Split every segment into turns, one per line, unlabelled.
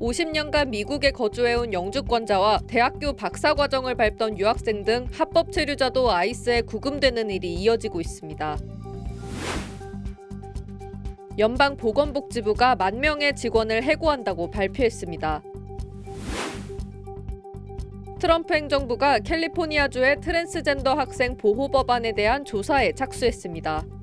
50년간 미국에 거주해온 영주권자와 대학교 박사 과정을 밟던 유학생 등 합법 체류자도 아이스에 구금되는 일이 이어지고 있습니다. 연방 보건복지부가 만 명의 직원을 해고한다고 발표했습니다. 트럼프 행정부가 캘리포니아주의 트랜스젠더 학생 보호 법안에 대한 조사에 착수했습니다.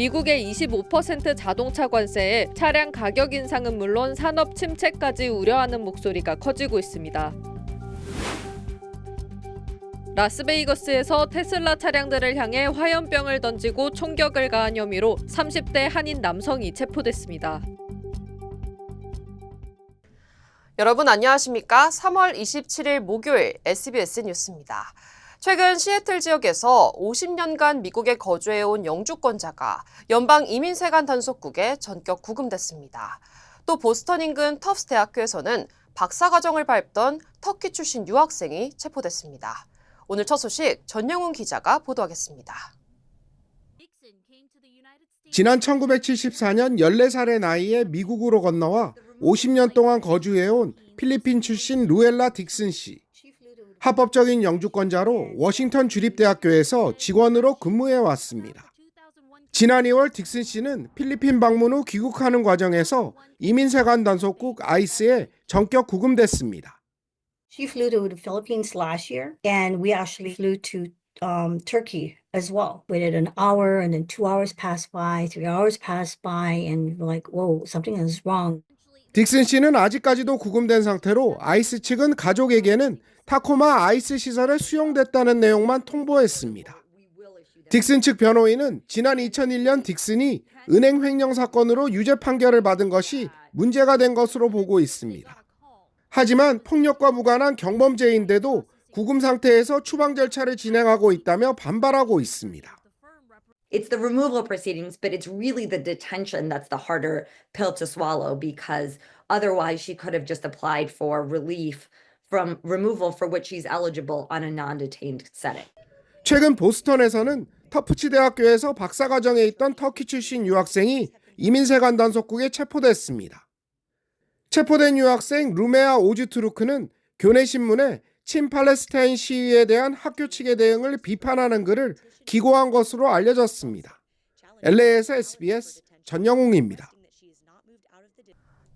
미국의 25% 자동차 관세에 차량 가격 인상은 물론 산업 침체까지 우려하는 목소리가 커지고 있습니다. 라스베이거스에서 테슬라 차량들을 향해 화염병을 던지고 총격을 가한 혐의로 30대 한인 남성이 체포됐습니다.
여러분 안녕하십니까? 3월 27일 목요일 SBS 뉴스입니다. 최근 시애틀 지역에서 50년간 미국에 거주해온 영주권자가 연방 이민세관 단속국에 전격 구금됐습니다. 또 보스턴 인근 터프스 대학교에서는 박사과정을 밟던 터키 출신 유학생이 체포됐습니다. 오늘 첫 소식 전영훈 기자가 보도하겠습니다.
지난 1974년 14살의 나이에 미국으로 건너와 50년 동안 거주해온 필리핀 출신 루엘라 딕슨 씨. 합법적인 영주권자로 워싱턴 주립대학교에서 직원으로 근무해 왔습니다. 지난 2월 딕슨 씨는 필리핀 방문 후 귀국하는 과정에서 이민세관 단속국 아이스에 전격 구금됐습니다.
She flew to the Philippines last year, and we actually flew to um, Turkey as well. Waited an hour, and then two hours passed by, three hours passed by, and we're like, whoa, something is wrong.
딕슨 씨는 아직까지도 구금된 상태로 아이스 측은 가족에게는 타코마 아이스 시설에 수용됐다는 내용만 통보했습니다. 딕슨 측 변호인은 지난 2001년 딕슨이 은행 횡령 사건으로 유죄 판결을 받은 것이 문제가 된 것으로 보고 있습니다. 하지만 폭력과 무관한 경범죄인데도 구금 상태에서 추방 절차를 진행하고 있다며 반발하고 있습니다.
it's the removal proceedings, but it's really the detention that's the harder pill to swallow because otherwise she could have just applied for relief from removal for which she's eligible on a non-detained setting.
최근 보스턴에서는 터프치 대학교에서 박사과정에 있던 터키 출신 유학생이 이민세관 단속국에 체포됐습니다. 체포된 유학생 루메아 오즈투르크는 교내 신문에 친팔레스타인 시위에 대한 학교 측의 대응을 비판하는 글을 기고한 것으로 알려졌습니다. LA에서 SBS 전영웅입니다.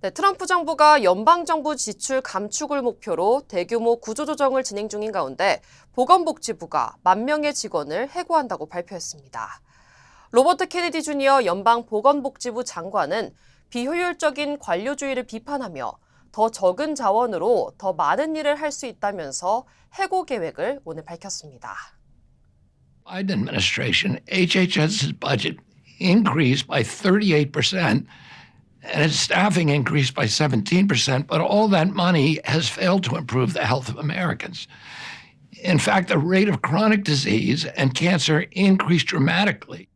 네, 트럼프 정부가 연방정부 지출 감축을 목표로 대규모 구조조정을 진행 중인 가운데 보건복지부가 만 명의 직원을 해고한다고 발표했습니다. 로버트 케네디 주니어 연방 보건복지부 장관은 비효율적인 관료주의를 비판하며 더 적은 자원으로 더 많은 일을 할 수 있다면서 해고 계획을 오늘 밝혔습니다.
Biden administration, HHS's budget increased by 38% and its staffing increased by 17%, but all that money has failed to improve the health of Americans. In fact, the rate of chronic disease and cancer increased dramatically.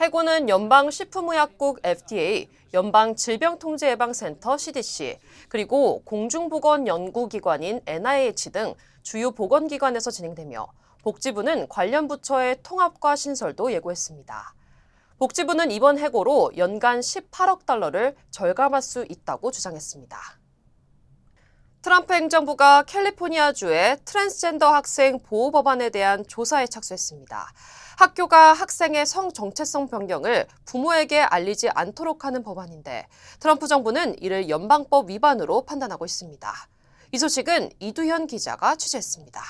해고는 연방 식품의약국 FDA, 연방 질병통제예방센터 CDC, 그리고 공중보건연구기관인 NIH 등 주요 보건기관에서 진행되며 복지부는 관련 부처의 통합과 신설도 예고했습니다. 복지부는 이번 해고로 연간 18억 달러를 절감할 수 있다고 주장했습니다. 트럼프 행정부가 캘리포니아주의 트랜스젠더 학생 보호 법안에 대한 조사에 착수했습니다. 학교가 학생의 성 정체성 변경을 부모에게 알리지 않도록 하는 법안인데 트럼프 정부는 이를 연방법 위반으로 판단하고 있습니다. 이 소식은 이두현 기자가 취재했습니다.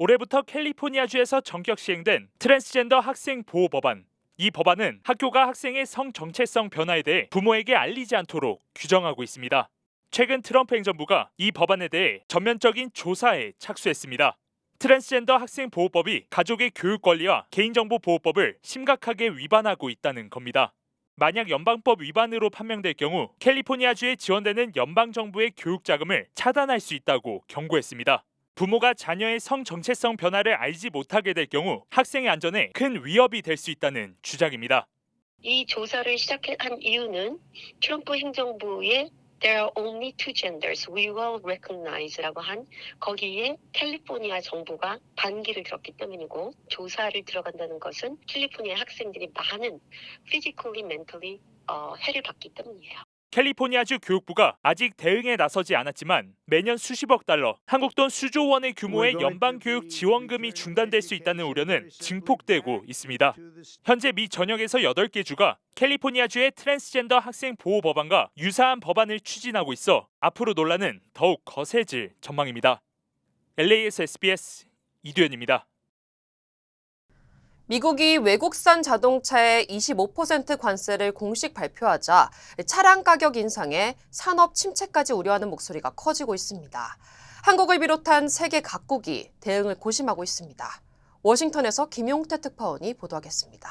올해부터 캘리포니아주에서 전격 시행된 트랜스젠더 학생 보호 법안. 이 법안은 학교가 학생의 성 정체성 변화에 대해 부모에게 알리지 않도록 규정하고 있습니다. 최근 트럼프 행정부가 이 법안에 대해 전면적인 조사에 착수했습니다. 트랜스젠더 학생 보호법이 가족의 교육 권리와 개인정보 보호법을 심각하게 위반하고 있다는 겁니다. 만약 연방법 위반으로 판명될 경우 캘리포니아주에 지원되는 연방 정부의 교육 자금을 차단할 수 있다고 경고했습니다. 부모가 자녀의 성 정체성 변화를 알지 못하게 될 경우 학생의 안전에 큰 위협이 될 수 있다는 주장입니다.
이 조사를 시작한 이유는 트럼프 행정부의 there are only two genders. We will recognize라고 한 거기에 캘리포니아 정부가 반기를 들었기 때문이고 조사를 들어간다는 것은 캘리포니아 학생들이 많은 physically, 어, 해를 받기 때문이에요.
캘리포니아주 교육부가 아직 대응에 나서지 않았지만 매년 수십억 달러, 한국 돈 수조 원의 규모의 연방 교육 지원금이 중단될 수 있다는 우려는 증폭되고 있습니다. 현재 미 전역에서 8개 주가 캘리포니아주의 트랜스젠더 학생 보호 법안과 유사한 법안을 추진하고 있어 앞으로 논란은 더욱 거세질 전망입니다. LA에서 SBS 이두현입니다.
미국이 외국산 자동차에 25% 관세를 공식 발표하자 차량 가격 인상에 산업 침체까지 우려하는 목소리가 커지고 있습니다. 한국을 비롯한 세계 각국이 대응을 고심하고 있습니다. 워싱턴에서 김용태 특파원이 보도하겠습니다.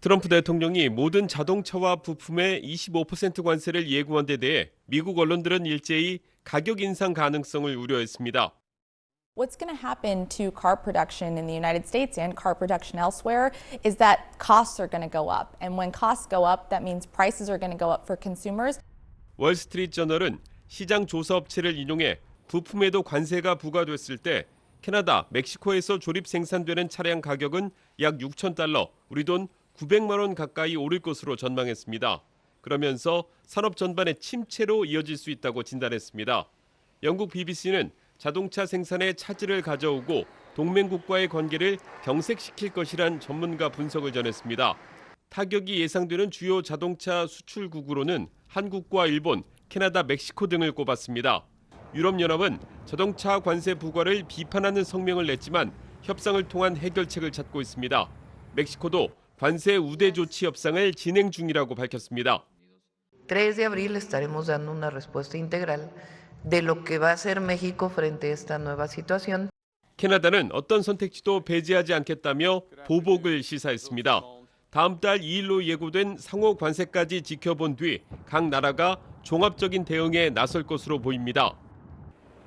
트럼프 대통령이 모든 자동차와 부품에 25% 관세를 예고한 데 대해 미국 언론들은 일제히 가격 인상 가능성을 우려했습니다.
What's going to happen to car production in the United States and car production elsewhere is that costs are going to go up. And when costs go up, that means prices are going to go up for consumers.
월스트리트 저널은 시장 조사 업체를 인용해 부품에도 관세가 부과됐을 때 캐나다, 멕시코에서 조립 생산되는 차량 가격은 약 6천 달러, 우리 돈 900만 원 가까이 오를 것으로 전망했습니다. 그러면서 산업 전반의 침체로 이어질 수 있다고 진단했습니다. 영국 BBC는 자동차 생산에 차질을 가져오고 동맹국과의 관계를 경색시킬 것이란 전문가 분석을 전했습니다. 타격이 예상되는 주요 자동차 수출국으로는 한국과 일본, 캐나다, 멕시코 등을 꼽았습니다. 유럽연합은 자동차 관세 부과를 비판하는 성명을 냈지만 협상을 통한 해결책을 찾고 있습니다. 멕시코도 관세 우대 조치 협상을 진행 중이라고 밝혔습니다.
3 de abril estaremos dando una respuesta integral de lo que va a hacer México frente a esta nueva situación.
캐나다는 어떤 선택지도 배제하지 않겠다며 보복을 시사했습니다. 다음 달 2일로 예고된 상호 관세까지 지켜본 뒤 각 나라가 종합적인 대응에 나설 것으로 보입니다.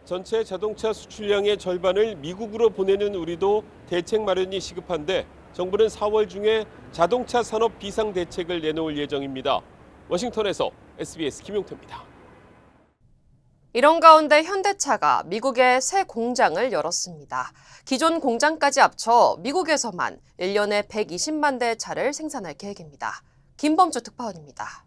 전체 자동차 수출량의 절반을 미국으로 보내는 우리도 대책 마련이 시급한데 정부는 4월 중에 자동차 산업 비상 대책을 내놓을 예정입니다. 워싱턴에서 SBS 김용태입니다.
이런 가운데 현대차가 미국에 새 공장을 열었습니다. 기존 공장까지 합쳐 미국에서만 1년에 120만 대 차를 생산할 계획입니다. 김범주 특파원입니다.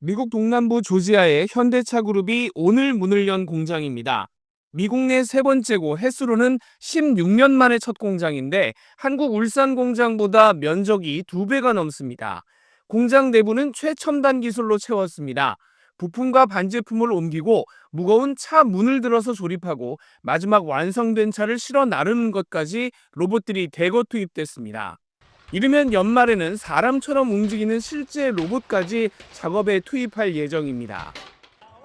미국 동남부 조지아의 현대차 그룹이 오늘 문을 연 공장입니다. 미국 내 세 번째고 횟수로는 16년 만에 첫 공장인데 한국 울산 공장보다 면적이 두 배가 넘습니다. 공장 내부는 최첨단 기술로 채웠습니다. 부품과 반제품을 옮기고 무거운 차 문을 들어서 조립하고 마지막 완성된 차를 실어 나르는 것까지 로봇들이 대거 투입됐습니다. 이르면 연말에는 사람처럼 움직이는 실제 로봇까지 작업에 투입할 예정입니다.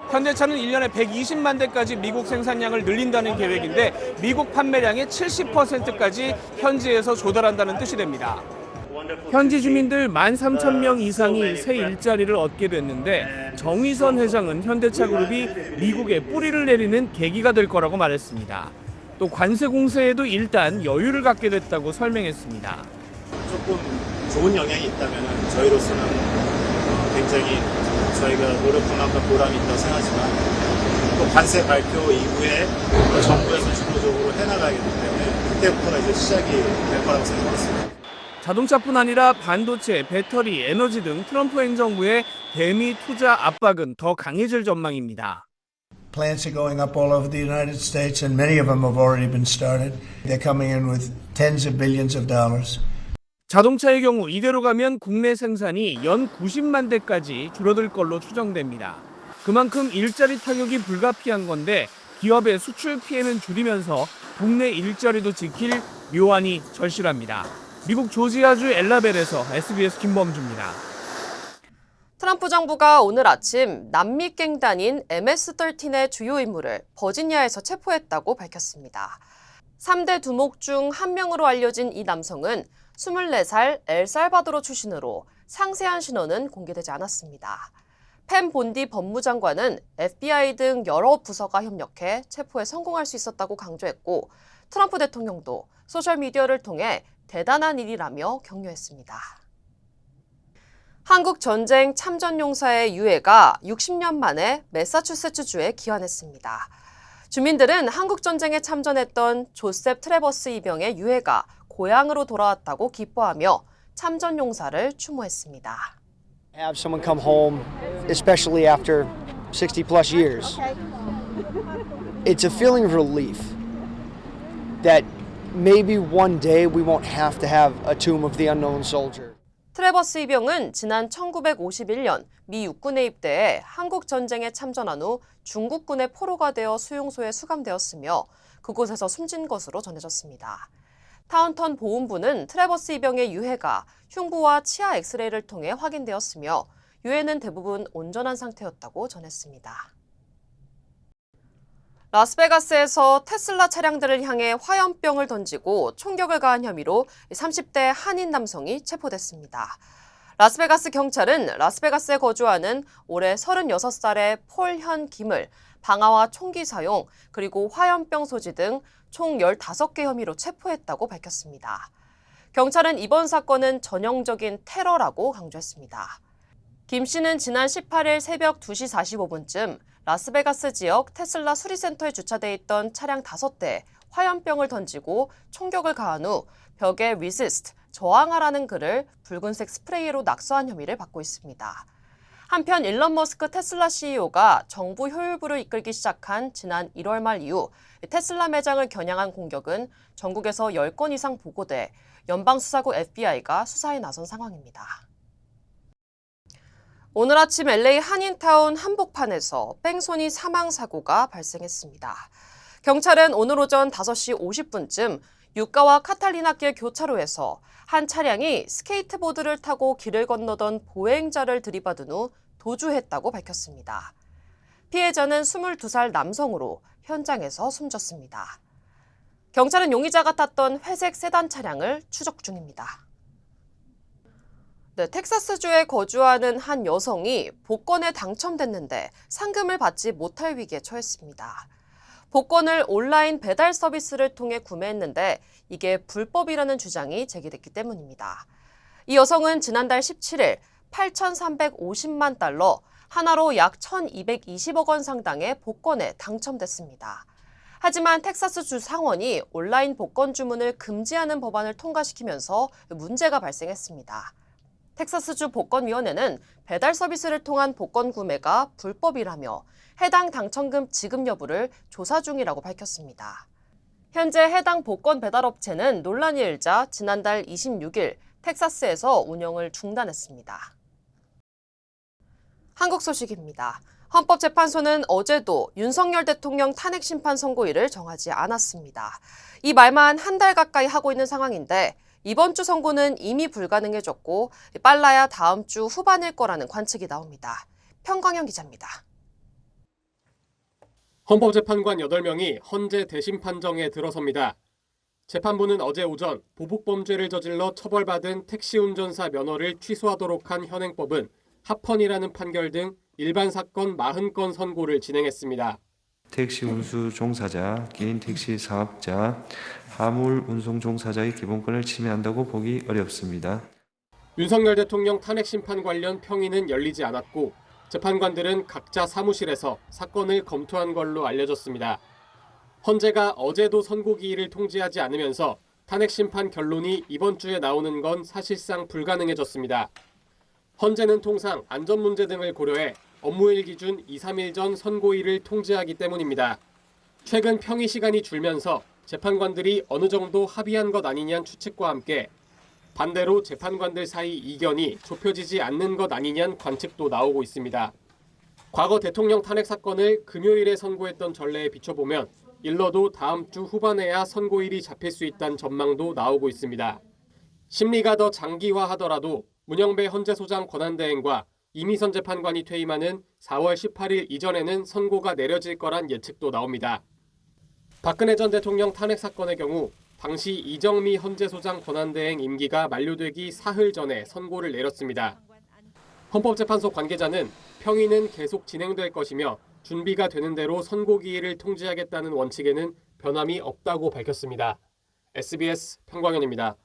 현대차는 1년에 120만 대까지 미국 생산량을 늘린다는 계획인데 미국 판매량의 70%까지 현지에서 조달한다는 뜻이 됩니다. 현지 주민들 13,000명 이상이 새 일자리를 얻게 됐는데 정의선 회장은 현대차 그룹이 미국에 뿌리를 내리는 계기가 될 거라고 말했습니다. 또 관세 공세에도 일단 여유를 갖게 됐다고 설명했습니다.
조금 좋은 영향이 있다면 저희로서는 어, 굉장히 저희가 노력한 만큼 보람이 있다고 생각하지만 또 관세 발표 이후에 또 정부에서 주도적으로 해나가기 때문에 그때부터가 이제 시작이 될 거라고 생각했습니다.
자동차뿐 아니라 반도체, 배터리, 에너지 등 트럼프 행정부의 대미 투자 압박은 더 강해질 전망입니다.
Plants are going up all over the United States, and many of them have already been started. They're coming in with tens of billions of dollars.
자동차의 경우 이대로 가면 국내 생산이 연 90만 대까지 줄어들 걸로 추정됩니다. 그만큼 일자리 타격이 불가피한 건데 기업의 수출 피해는 줄이면서 국내 일자리도 지킬 묘안이 절실합니다. 미국 조지아주 엘라벨에서 SBS 김범주입니다.
트럼프 정부가 오늘 아침 남미 갱단인 MS-13의 주요 인물을 버지니아에서 체포했다고 밝혔습니다. 3대 두목 중 한 명으로 알려진 이 남성은 24살 엘살바도르 출신으로 상세한 신원은 공개되지 않았습니다. 펜 본디 법무장관은 FBI 등 여러 부서가 협력해 체포에 성공할 수 있었다고 강조했고 트럼프 대통령도 소셜미디어를 통해 대단한 일이라며 격려했습니다. 한국 전쟁 참전용사의 유해가 60년 만에 매사추세츠주에 귀환했습니다. 주민들은 한국 전쟁에 참전했던 조셉 트레버스 이병의 유해가 고향으로 돌아왔다고 기뻐하며 참전용사를 추모했습니다.
have someone come home, especially after 60 plus years. It's a feeling of relief that maybe one day we won't have to have a tomb of the unknown soldier.
트레버스 이병은 지난 1951년 미 육군에 입대해 한국 전쟁에 참전한 후 중국군의 포로가 되어 수용소에 수감되었으며 그곳에서 숨진 것으로 전해졌습니다. 타운턴 보훈부는 트레버스 이병의 유해가 흉부와 치아 엑스레이를 통해 확인되었으며 유해는 대부분 온전한 상태였다고 전했습니다. 라스베가스에서 테슬라 차량들을 향해 화염병을 던지고 총격을 가한 혐의로 30대 한인 남성이 체포됐습니다. 라스베가스 경찰은 라스베가스에 거주하는 올해 36살의 폴현 김을 방아와 총기 사용 그리고 화염병 소지 등 총 15개 혐의로 체포했다고 밝혔습니다. 경찰은 이번 사건은 전형적인 테러라고 강조했습니다. 김 씨는 지난 18일 새벽 2시 45분쯤 라스베가스 지역 테슬라 수리센터에 주차돼 있던 차량 5대에 화염병을 던지고 총격을 가한 후 벽에 resist, 저항하라는 글을 붉은색 스프레이로 낙서한 혐의를 받고 있습니다. 한편 일론 머스크 테슬라 CEO가 정부 효율부를 이끌기 시작한 지난 1월 말 이후 테슬라 매장을 겨냥한 공격은 전국에서 10건 이상 보고돼 연방수사국 FBI가 수사에 나선 상황입니다. 오늘 아침 LA 한인타운 한복판에서 뺑소니 사망 사고가 발생했습니다. 경찰은 오늘 오전 5시 50분쯤 유가와 카탈리나길 교차로에서 한 차량이 스케이트보드를 타고 길을 건너던 보행자를 들이받은 후 도주했다고 밝혔습니다. 피해자는 22살 남성으로 현장에서 숨졌습니다. 경찰은 용의자가 탔던 회색 세단 차량을 추적 중입니다. 네, 텍사스주에 거주하는 한 여성이 복권에 당첨됐는데 상금을 받지 못할 위기에 처했습니다. 복권을 온라인 배달 서비스를 통해 구매했는데 이게 불법이라는 주장이 제기됐기 때문입니다. 이 여성은 지난달 17일 8,350만 달러, 하나로 약 1,220억 원 상당의 복권에 당첨됐습니다. 하지만 텍사스 주 상원이 온라인 복권 주문을 금지하는 법안을 통과시키면서 문제가 발생했습니다. 텍사스주 복권위원회는 배달 서비스를 통한 복권 구매가 불법이라며 해당 당첨금 지급 여부를 조사 중이라고 밝혔습니다. 현재 해당 복권 배달업체는 논란이 일자 지난달 26일 텍사스에서 운영을 중단했습니다. 한국 소식입니다. 헌법재판소는 어제도 윤석열 대통령 탄핵 심판 선고일을 정하지 않았습니다. 이 말만 한 달 가까이 하고 있는 상황인데 이번 주 선고는 이미 불가능해졌고 빨라야 다음 주 후반일 거라는 관측이 나옵니다. 평광현 기자입니다.
헌법재판관 8명이 헌재 대심 판정에 들어섭니다. 재판부는 어제 오전 보복범죄를 저질러 처벌받은 택시 운전사 면허를 취소하도록 한 현행법은 합헌이라는 판결 등 일반 사건 40건 선고를 진행했습니다.
택시 운수 종사자, 개인 택시 사업자, 화물 운송 종사자의 기본권을 침해한다고 보기 어렵습니다.
윤석열 대통령 탄핵 심판 관련 평의는 열리지 않았고 재판관들은 각자 사무실에서 사건을 검토한 걸로 알려졌습니다. 헌재가 어제도 선고 기일을 통지하지 않으면서 탄핵 심판 결론이 이번 주에 나오는 건 사실상 불가능해졌습니다. 헌재는 통상 안전 문제 등을 고려해 업무일 기준 2, 3일 전 선고일을 통지하기 때문입니다. 최근 평의 시간이 줄면서 재판관들이 어느 정도 합의한 것 아니냐는 추측과 함께 반대로 재판관들 사이 이견이 좁혀지지 않는 것 아니냐는 관측도 나오고 있습니다. 과거 대통령 탄핵 사건을 금요일에 선고했던 전례에 비춰보면 일러도 다음 주 후반에야 선고일이 잡힐 수 있다는 전망도 나오고 있습니다. 심리가 더 장기화하더라도 문영배 헌재소장 권한대행과 이미선 재판관이 퇴임하는 4월 18일 이전에는 선고가 내려질 거란 예측도 나옵니다. 박근혜 전 대통령 탄핵 사건의 경우 당시 이정미 헌재소장 권한대행 임기가 만료되기 사흘 전에 선고를 내렸습니다. 헌법재판소 관계자는 평의는 계속 진행될 것이며 준비가 되는 대로 선고 기일을 통지하겠다는 원칙에는 변함이 없다고 밝혔습니다. SBS 평광현입니다.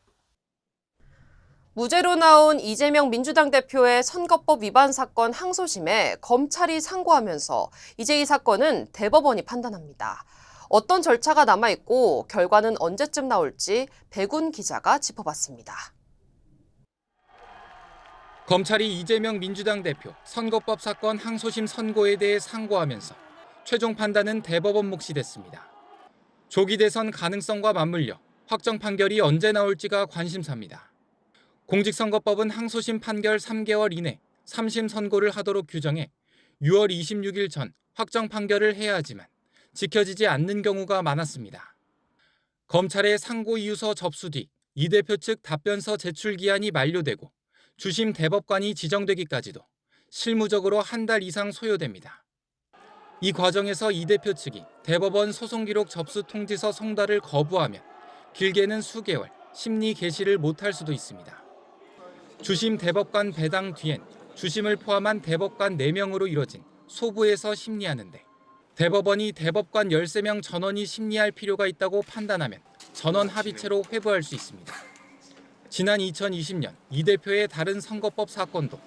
무죄로 나온 이재명 민주당 대표의 선거법 위반 사건 항소심에 검찰이 상고하면서 이제 이 사건은 대법원이 판단합니다. 어떤 절차가 남아있고 결과는 언제쯤 나올지 백운 기자가 짚어봤습니다.
검찰이 이재명 민주당 대표 선거법 사건 항소심 선고에 대해 상고하면서 최종 판단은 대법원 몫이 됐습니다. 조기 대선 가능성과 맞물려 확정 판결이 언제 나올지가 관심사입니다. 공직선거법은 항소심 판결 3개월 이내 3심 선고를 하도록 규정해 6월 26일 전 확정 판결을 해야 하지만 지켜지지 않는 경우가 많았습니다. 검찰의 상고 이유서 접수 뒤 이 대표 측 답변서 제출 기한이 만료되고 주심 대법관이 지정되기까지도 실무적으로 한 달 이상 소요됩니다. 이 과정에서 이 대표 측이 대법원 소송 기록 접수 통지서 송달을 거부하면 길게는 수개월 심리 개시를 못할 수도 있습니다. 주심 대법관 배당 뒤엔 주심을 포함한 대법관 4명으로 이뤄진 소부에서 심리하는데 대법원이 대법관 13명 전원이 심리할 필요가 있다고 판단하면 전원 합의체로 회부할 수 있습니다. 지난 2020년 이 대표의 다른 선거법 사건도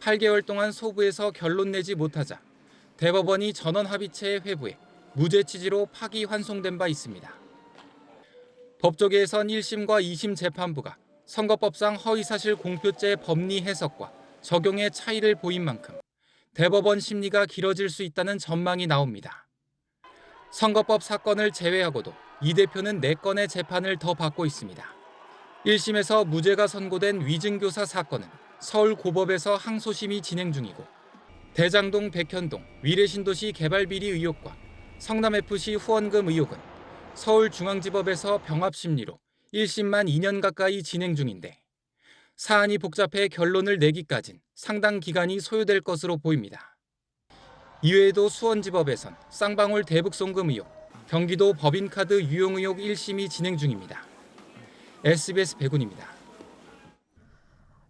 8개월 동안 소부에서 결론 내지 못하자 대법원이 전원 합의체에 회부해 무죄 취지로 파기 환송된 바 있습니다. 법조계에선 1심과 2심 재판부가 선거법상 허위사실 공표죄 법리 해석과 적용의 차이를 보인 만큼 대법원 심리가 길어질 수 있다는 전망이 나옵니다. 선거법 사건을 제외하고도 이 대표는 4건의 재판을 더 받고 있습니다. 1심에서 무죄가 선고된 위증교사 사건은 서울고법에서 항소심이 진행 중이고 대장동 백현동 위례신도시 개발비리 의혹과 성남FC 후원금 의혹은 서울중앙지법에서 병합심리로 1심만 2년 가까이 진행 중인데 사안이 복잡해 결론을 내기까진 상당 기간이 소요될 것으로 보입니다. 이외에도 수원지법에선 쌍방울 대북송금 의혹, 경기도 법인카드 유용 의혹 1심이 진행 중입니다. SBS 백운입니다.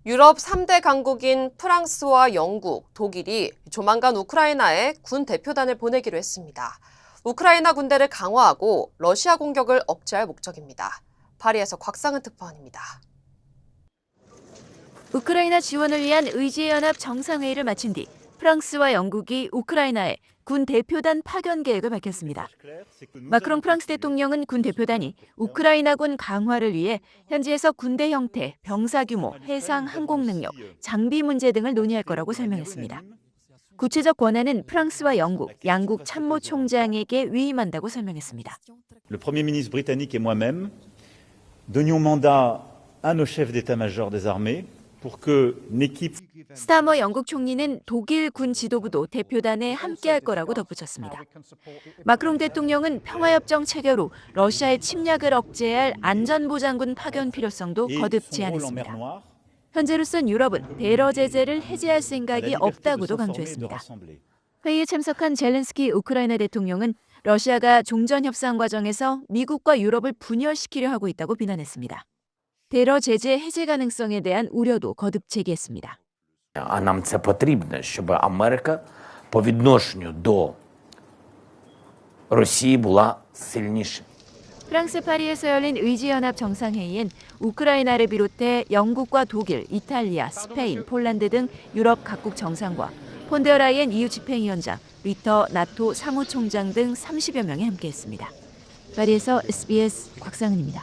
유럽 3대 강국인 프랑스와 영국, 독일이 조만간 우크라이나에 군 대표단을 보내기로 했습니다. 우크라이나 군대를 강화하고 러시아 공격을 억제할 목적입니다. 파리에서 곽상은 특파원입니다.
우크라이나 지원을 위한 의제연합 정상회의를 마친 뒤 프랑스와 영국이 우크라이나에 군 대표단 파견 계획을 밝혔습니다. 마크롱 프랑스 대통령은 군 대표단이 우크라이나군 강화를 위해 현지에서 군대 형태, 병사 규모, 해상 항공 능력, 장비 문제 등을 논의할 거라고 설명했습니다. 구체적 권한은 프랑스와 영국, 양국 참모총장에게 위임한다고 설명했습니다.
Donnions mandat à nos chefs d'état-major des armées pour que une équipe
스타머 영국 총리는 독일 군 지도부도 대표단에 함께할 거라고 덧붙였습니다. 마크롱 대통령은 평화협정 체결 후 러시아의 침략을 억제할 안전보장군 파견 필요성도 거듭 제안했습니다. 현재로선 유럽은 대러 제재를 해제할 생각이 없다고도 강조했습니다. 회의에 참석한 젤렌스키 우크라이나 대통령은 러시아가 종전 협상 과정에서 미국과 유럽을 분열시키려 하고 있다고 비난했습니다. 대러 제재 해제 가능성에 대한 우려도 거듭 제기했습니다.
А нам це потрібно, щоб Америка по відношенню до Росії була сильніша.
프랑스 파리에서 열린 의지연합 정상회의엔 우크라이나를 비롯해 영국과 독일, 이탈리아, 스페인, 폴란드 등 유럽 각국 정상과 폰데어 라이엔 EU 집행위원장, 리터 나토 사무총장 등 30여 명이 함께했습니다. 파리에서 SBS 곽상은입니다.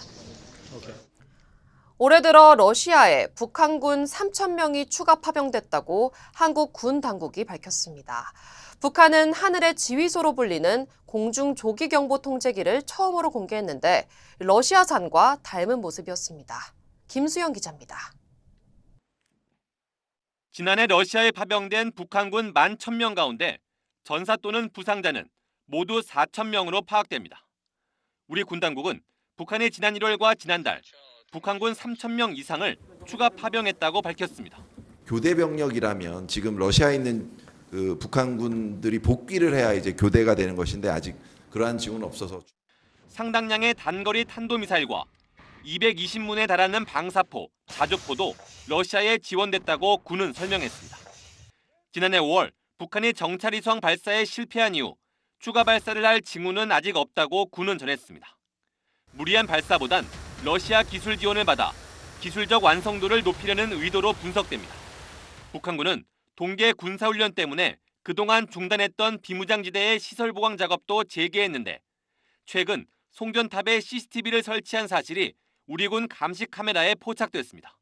올해 들어 러시아에 북한군 3천 명이 추가 파병됐다고 한국 군 당국이 밝혔습니다. 북한은 하늘의 지휘소로 불리는 공중 조기 경보 통제기를 처음으로 공개했는데 러시아산과 닮은 모습이었습니다. 김수영 기자입니다.
지난해 러시아에 파병된 북한군 1만 1000명 가운데 전사 또는 부상자는 모두 4,000명으로 파악됩니다. 우리 군 당국은 북한이 지난 1월과 지난달 북한군 3,000명 이상을 추가 파병했다고 밝혔습니다.
교대 병력이라면 지금 러시아에 있는 그 북한군들이 복귀를 해야 이제 교대가 되는 것인데 아직 그러한 징후는 없어서
상당량의 단거리 탄도미사일과 220문에 달하는 방사포, 자주포도 러시아에 지원됐다고 군은 설명했습니다. 지난해 5월 북한이 정찰위성 발사에 실패한 이후 추가 발사를 할 징후는 아직 없다고 군은 전했습니다. 무리한 발사보단 러시아 기술 지원을 받아 기술적 완성도를 높이려는 의도로 분석됩니다. 북한군은 동계 군사훈련 때문에 그동안 중단했던 비무장지대의 시설 보강 작업도 재개했는데 최근 송전탑에 CCTV를 설치한 사실이 우리 군 감시 카메라에 포착됐습니다.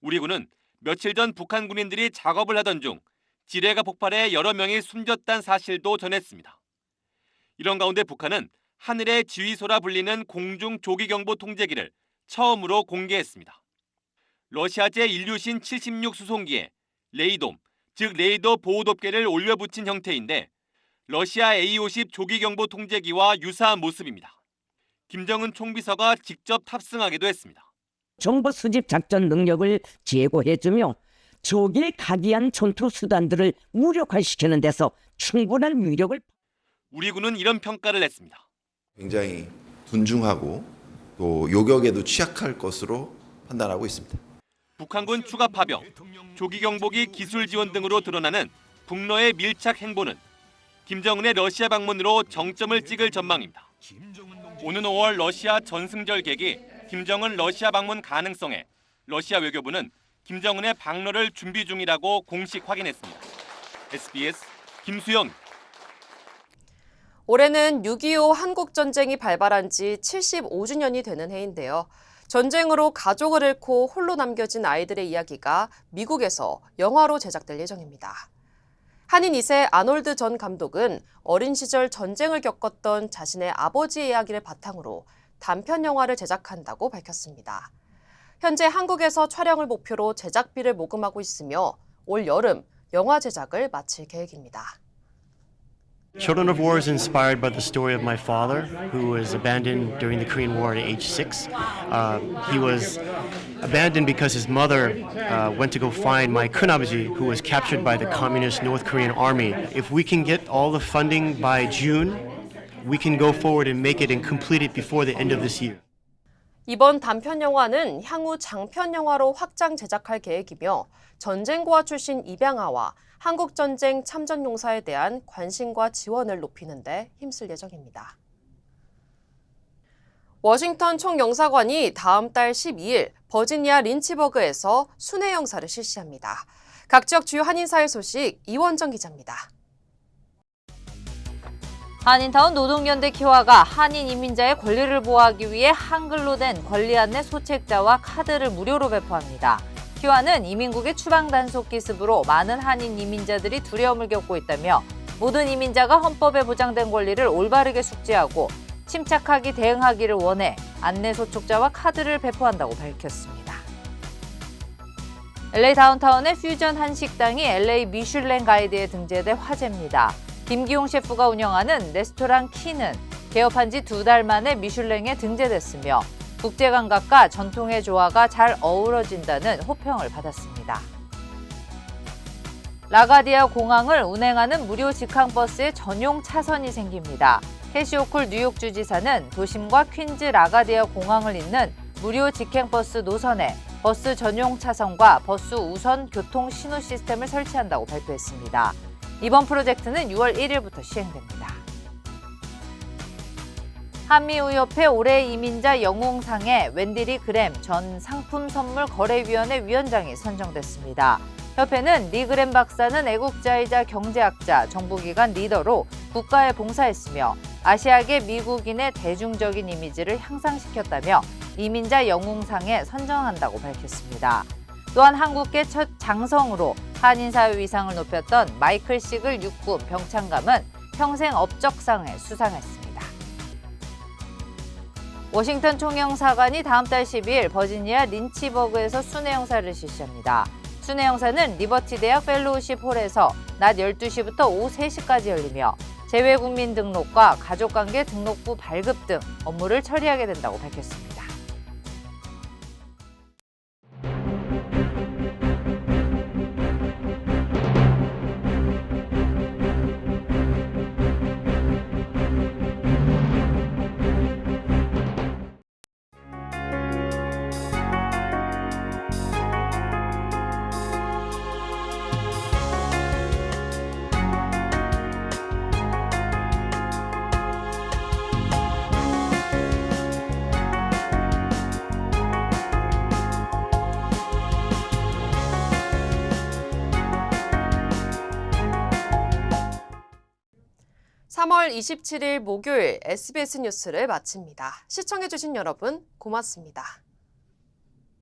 우리 군은 며칠 전 북한 군인들이 작업을 하던 중 지뢰가 폭발해 여러 명이 숨졌다는 사실도 전했습니다. 이런 가운데 북한은 하늘의 지휘소라 불리는 공중 조기경보 통제기를 처음으로 공개했습니다. 러시아제 인류신 76 수송기에 레이돔, 즉 레이더 보호 덮개를 올려붙인 형태인데 러시아 A-50 조기경보 통제기와 유사한 모습입니다. 김정은 총비서가 직접 탑승하기도 했습니다.
정보 수집 작전 능력을 제고해주며 조기에 가기한 전투 수단들을 무력화시키는 데서 충분한 위력을
우리 군은 이런 평가를 했습니다.
굉장히 둔중하고 또 요격에도 취약할 것으로 판단하고 있습니다.
북한군 추가 파병, 조기 경보기 기술 지원 등으로 드러나는 북러의 밀착 행보는 김정은의 러시아 방문으로 정점을 찍을 전망입니다. 오는 5월 러시아 전승절 계기 김정은 러시아 방문 가능성에 러시아 외교부는 김정은의 방로를 준비 중이라고 공식 확인했습니다. SBS 김수영
올해는 6.25 한국전쟁이 발발한 지 75주년이 되는 해인데요. 전쟁으로 가족을 잃고 홀로 남겨진 아이들의 이야기가 미국에서 영화로 제작될 예정입니다. 한인 2세 아놀드 전 감독은 어린 시절 전쟁을 겪었던 자신의 아버지의 이야기를 바탕으로 단편 영화를 제작한다고 밝혔습니다. 현재 한국에서 촬영을 목표로 제작비를 모금하고 있으며 올 여름 영화 제작을 마칠 계획입니다.
Children of War is inspired by the story of my father, who was abandoned during the Korean War at age six. Uh, he was abandoned because his mother uh, went to go find my kunabaji, who was captured by the communist North Korean army. If we can get all the funding by June, we can go forward and make it and complete it before the end of this year.
이번 단편 영화는 향후 장편 영화로 확장 제작할 계획이며 전쟁고아 출신 입양아와 한국전쟁 참전용사에 대한 관심과 지원을 높이는 데 힘쓸 예정입니다. 워싱턴 총영사관이 다음 달 12일 버지니아 린치버그에서 순회 영사를 실시합니다. 각 지역 주요 한인사회 소식 이원정 기자입니다.
한인타운 노동연대 키와가 한인 이민자의 권리를 보호하기 위해 한글로 된 권리 안내 소책자와 카드를 무료로 배포합니다. 키와는 이민국의 추방 단속 기습으로 많은 한인 이민자들이 두려움을 겪고 있다며 모든 이민자가 헌법에 보장된 권리를 올바르게 숙지하고 침착하게 대응하기를 원해 안내 소촉자와 카드를 배포한다고 밝혔습니다. LA 다운타운의 퓨전 한식당이 LA 미슐랭 가이드에 등재돼 화제입니다. 김기용 셰프가 운영하는 레스토랑 키는 개업한 지 두 달 만에 미슐랭에 등재됐으며 국제 감각과 전통의 조화가 잘 어우러진다는 호평을 받았습니다. 라가디아 공항을 운행하는 무료 직항버스의 전용 차선이 생깁니다. 캐시오쿨 뉴욕 주지사는 도심과 퀸즈 라가디아 공항을 잇는 무료 직행버스 노선에 버스 전용 차선과 버스 우선 교통 신호 시스템을 설치한다고 발표했습니다. 이번 프로젝트는 6월 1일부터 시행됩니다. 한미의협회 올해 이민자 영웅상에 웬디리 그램 전 상품 선물 거래위원회 위원장이 선정됐습니다. 협회는 리그램 박사는 애국자이자 경제학자, 정부기관 리더로 국가에 봉사했으며 아시아계 미국인의 대중적인 이미지를 향상시켰다며 이민자 영웅상에 선정한다고 밝혔습니다. 또한 한국계 첫 장성으로 한인사회 위상을 높였던 마이클 시글 육군 병창감은 평생 업적상을 수상했습니다. 워싱턴 총영사관이 다음 달 12일 버지니아 린치버그에서 순회 영사를 실시합니다. 순회 영사는 리버티 대학 펠로우십 홀에서 낮 12시부터 오후 3시까지 열리며 재외국민 등록과 가족관계 등록부 발급 등 업무를 처리하게 된다고 밝혔습니다.
3월 27일 목요일 SBS 뉴스를 마칩니다. 시청해주신 여러분 고맙습니다.